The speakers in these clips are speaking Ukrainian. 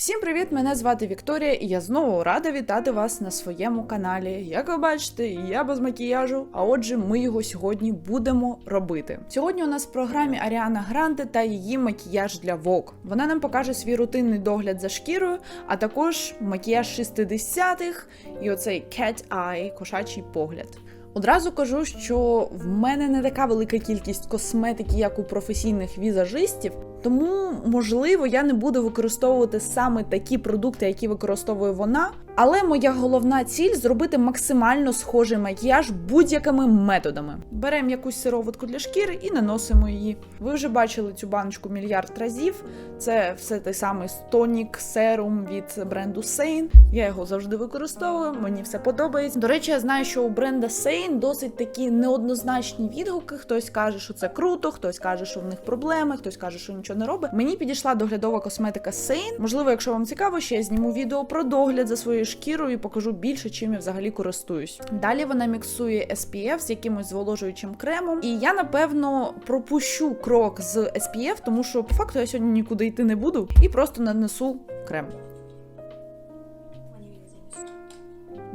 Всім привіт! Мене звати Вікторія, і я знову рада вітати вас на своєму каналі. Як ви бачите, я без макіяжу, а отже, ми його сьогодні будемо робити. Сьогодні у нас в програмі Аріана Гранте та її макіяж для Vogue. Вона нам покаже свій рутинний догляд за шкірою, а також макіяж 60-х і оцей cat eye, кошачий погляд. Одразу кажу, що в мене не така велика кількість косметики, як у професійних візажистів, тому можливо я не буду використовувати саме такі продукти, які використовує вона. Але моя головна ціль зробити максимально схожий макіяж будь-якими методами. Беремо якусь сироватку для шкіри і наносимо її. Ви вже бачили цю баночку мільярд разів. Це все той самий тонік серум від бренду Sein. Я його завжди використовую, мені все подобається. До речі, я знаю, що у бренда Sein досить такі неоднозначні відгуки. Хтось каже, що це круто, хтось каже, що в них проблеми, хтось каже, що нічого не робить. Мені підійшла доглядова косметика Сейн. Можливо, якщо вам цікаво, ще я зніму відео про догляд за своєю шкірою і покажу більше, чим я взагалі користуюсь. Далі вона міксує SPF з якимось зволожуючим кремом. І я напевно пропущу крок з SPF, тому що по факту я сьогодні нікуди йти не буду, і просто нанесу крем.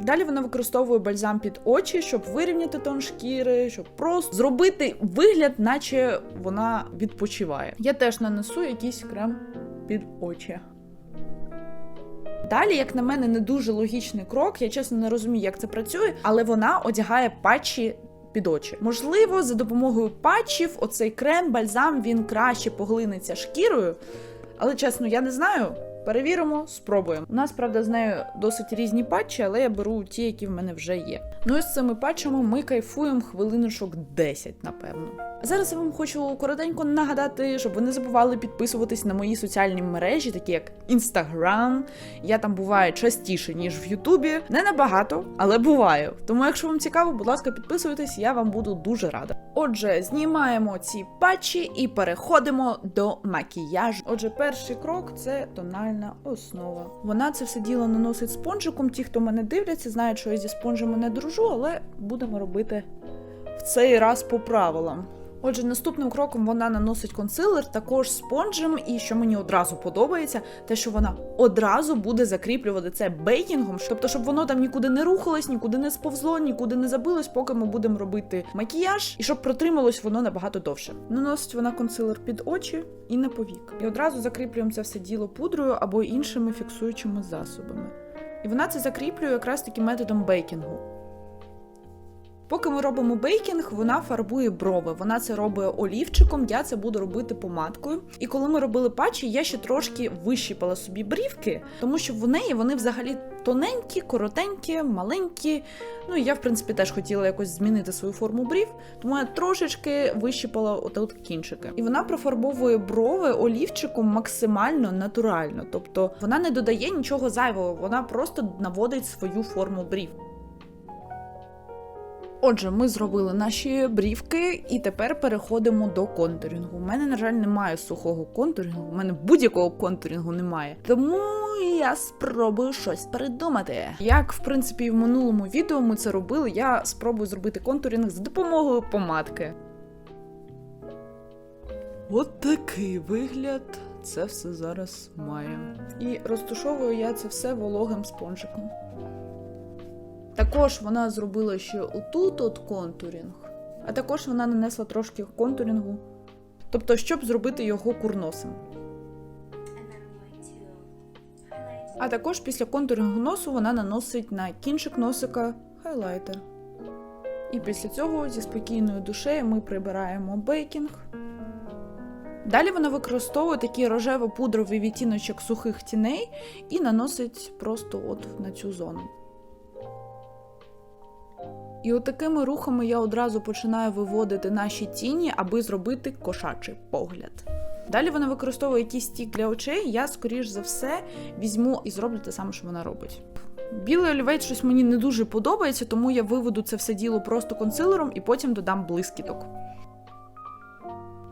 Далі вона використовує бальзам під очі, щоб вирівняти тон шкіри, щоб просто зробити вигляд, наче вона відпочиває. Я теж нанесу якийсь крем під очі. Далі, як на мене, не дуже логічний крок. Я чесно не розумію, як це працює, але вона одягає патчі під очі. Можливо, за допомогою патчів оцей крем, бальзам він краще поглинеться шкірою. Але чесно, я не знаю. Перевіримо, спробуємо. У нас, правда, з нею досить різні патчі, але я беру ті, які в мене вже є. Ну і з цими патчами ми кайфуємо хвилиночок 10, напевно. Зараз я вам хочу коротенько нагадати, щоб ви не забували підписуватись на мої соціальні мережі, такі як Instagram. Я там буваю частіше, ніж в Ютубі. Не набагато, але буваю. Тому, якщо вам цікаво, будь ласка, підписуйтесь, я вам буду дуже рада. Отже, знімаємо ці патчі і переходимо до макіяжу. Отже, перший крок це тональна основа. Вона це все діло наносить спонжиком. Ті, хто мене дивляться, знають, що я зі спонжами не дружу, але будемо робити в цей раз по правилам. Отже, наступним кроком вона наносить консилер також спонжем, і що мені одразу подобається, те, що вона одразу буде закріплювати це бейкінгом, тобто, щоб воно там нікуди не рухалось, нікуди не сповзло, нікуди не забилось, поки ми будемо робити макіяж, і щоб протрималось воно набагато довше. Наносить вона консилер під очі і на повік. І одразу закріплюємо це все діло пудрою або іншими фіксуючими засобами. І вона це закріплює якраз таки методом бейкінгу. Поки ми робимо бейкінг, вона фарбує брови. Вона це робить олівчиком, я це буду робити помадкою. І коли ми робили патчі, я ще трошки вищипала собі брівки, тому що в неї вони взагалі тоненькі, коротенькі, маленькі. Ну і я, в принципі, теж хотіла якось змінити свою форму брів, тому я трошечки вищипала отут кінчики. І вона профарбовує брови олівчиком максимально натурально. Тобто вона не додає нічого зайвого, вона просто наводить свою форму брів. Отже, ми зробили наші брівки, і тепер переходимо до контурінгу. У мене, на жаль, немає сухого контурінгу, у мене будь-якого контурінгу немає. Тому я спробую щось придумати. Як, в принципі, і в минулому відео ми це робили, я спробую зробити контурінг за допомогою помадки. От такий вигляд це все зараз має. І розташовую я це все вологим спонжиком. Також вона зробила ще отут от контурінг, а також вона нанесла трошки контурінгу, тобто, щоб зробити його курносим. А також після контурінгу носу вона наносить на кінчик носика хайлайтер. І після цього зі спокійною душею ми прибираємо бейкінг. Далі вона використовує такий рожево-пудровий відтіночок сухих тіней і наносить просто от на цю зону. І от рухами я одразу починаю виводити наші тіні, аби зробити кошачий погляд. Далі вона використовує якийсь стік для очей, я, скоріш за все, візьму і зроблю те саме, що вона робить. Білий олівець щось мені не дуже подобається, тому я виведу це все діло просто консилером і потім додам блискіток.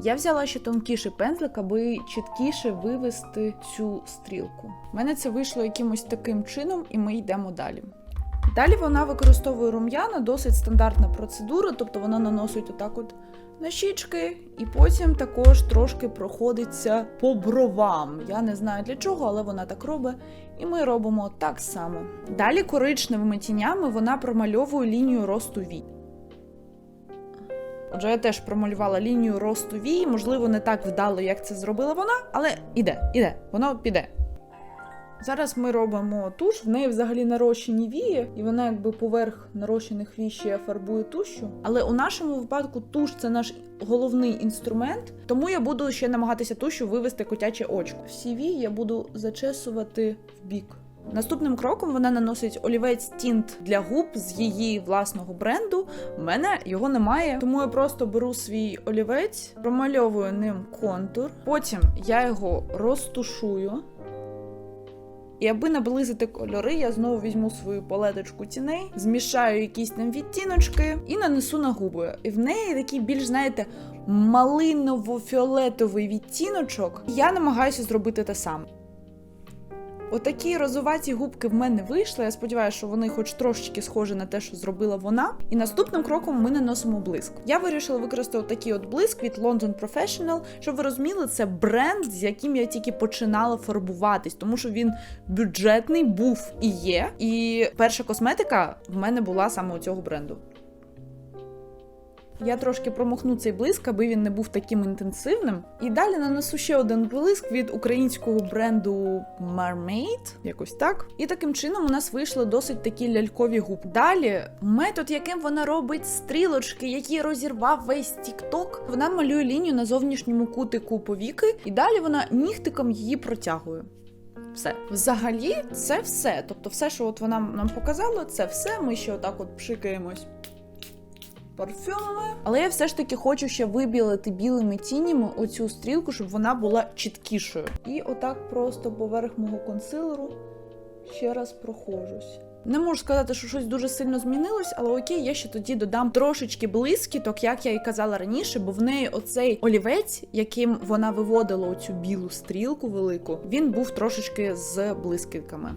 Я взяла ще тонкіший пензлик, аби чіткіше вивести цю стрілку. У мене це вийшло якимось таким чином, і ми йдемо далі. Далі вона використовує рум'яна, досить стандартна процедура, тобто вона наносить отак от на щічки, і потім також трошки проходиться по бровам. Я не знаю для чого, але вона так робить. І ми робимо так само. Далі коричневими тінями вона промальовує лінію росту вій. Отже, я теж промалювала лінію росту вій, можливо, не так вдало, як це зробила вона, але іде, іде, воно піде. Зараз ми робимо туш, в неї взагалі нарощені вії, і вона якби поверх нарощених вій ще фарбує тушю. Але у нашому випадку туш це наш головний інструмент, тому я буду ще намагатися тушу вивести котяче очко. Всі вії я буду зачесувати в бік. Наступним кроком вона наносить олівець тінт для губ з її власного бренду. У мене його немає, тому я просто беру свій олівець, промальовую ним контур. Потім я його розтушую. І аби наблизити кольори, я знову візьму свою палеточку тіней, змішаю якісь там відтіночки і нанесу на губи. І в неї такий більш, знаєте, малиново-фіолетовий відтіночок. Я намагаюся зробити те саме. Отакі розуваті губки в мене вийшли. Я сподіваюся, що вони хоч трошечки схожі на те, що зробила вона. І наступним кроком ми наносимо блиск. Я вирішила використати такий от блиск від London Professional. Щоб ви розуміли, це бренд, з яким я тільки починала фарбуватись, тому що він бюджетний був і є. І перша косметика в мене була саме у цього бренду. Я трошки промахну цей блиск, аби він не був таким інтенсивним. І далі нанесу ще один блиск від українського бренду Mermaid, якось так. І таким чином у нас вийшли досить такі лялькові губки. Далі метод, яким вона робить стрілочки, які розірвав весь TikTok, вона малює лінію на зовнішньому кутику повіки, і далі вона нігтиком її протягує. Все. Взагалі, це все. Тобто, все, що от вона нам показала, це все. Ми ще отак от пшикаємось парфюмами. Але я все ж таки хочу ще вибілити білими тінями оцю стрілку, щоб вона була чіткішою. І отак просто поверх мого консилеру ще раз прохожусь. Не можу сказати, що щось дуже сильно змінилось, але окей, я ще тоді додам трошечки блискіток, як я і казала раніше, бо в неї оцей олівець, яким вона виводила оцю білу стрілку велику, він був трошечки з блискітками.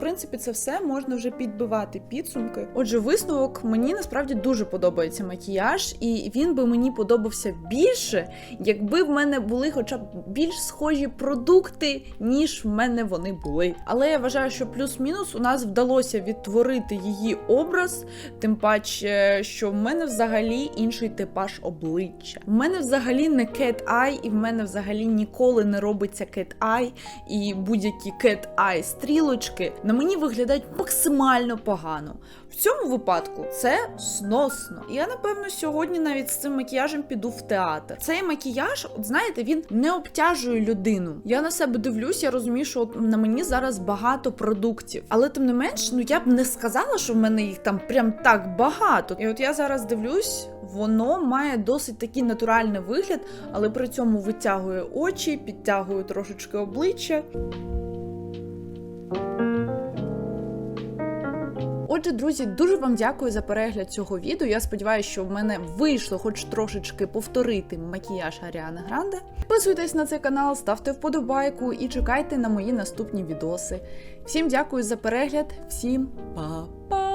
Принципі, це все можна вже підбивати підсумки. Отже, висновок мені насправді дуже подобається макіяж, і він би мені подобався більше, якби в мене були хоча б більш схожі продукти, ніж в мене вони були. Але я вважаю, що плюс-мінус у нас вдалося відтворити її образ, тим паче, що в мене взагалі інший типаж обличчя. В мене взагалі не eye, і в мене взагалі ніколи не робиться cat eye, і будь-які cat eye стрілочки на мені виглядають максимально погано. В цьому випадку це сносно. Я напевно сьогодні навіть з цим макіяжем піду в театр. Цей макіяж, от знаєте, він не обтяжує людину. Я на себе дивлюсь, я розумію, що от на мені зараз багато продуктів, але тим не менш, ну я б не сказала, що в мене їх там прям так багато. І от я зараз дивлюсь, воно має досить такий натуральний вигляд, але при цьому витягує очі, підтягує трошечки обличчя. Отже, друзі, дуже вам дякую за перегляд цього відео. Я сподіваюся, що в мене вийшло хоч трошечки повторити макіяж Аріани Гранде. Підписуйтесь на цей канал, ставте вподобайку і чекайте на мої наступні відоси. Всім дякую за перегляд, всім па-па!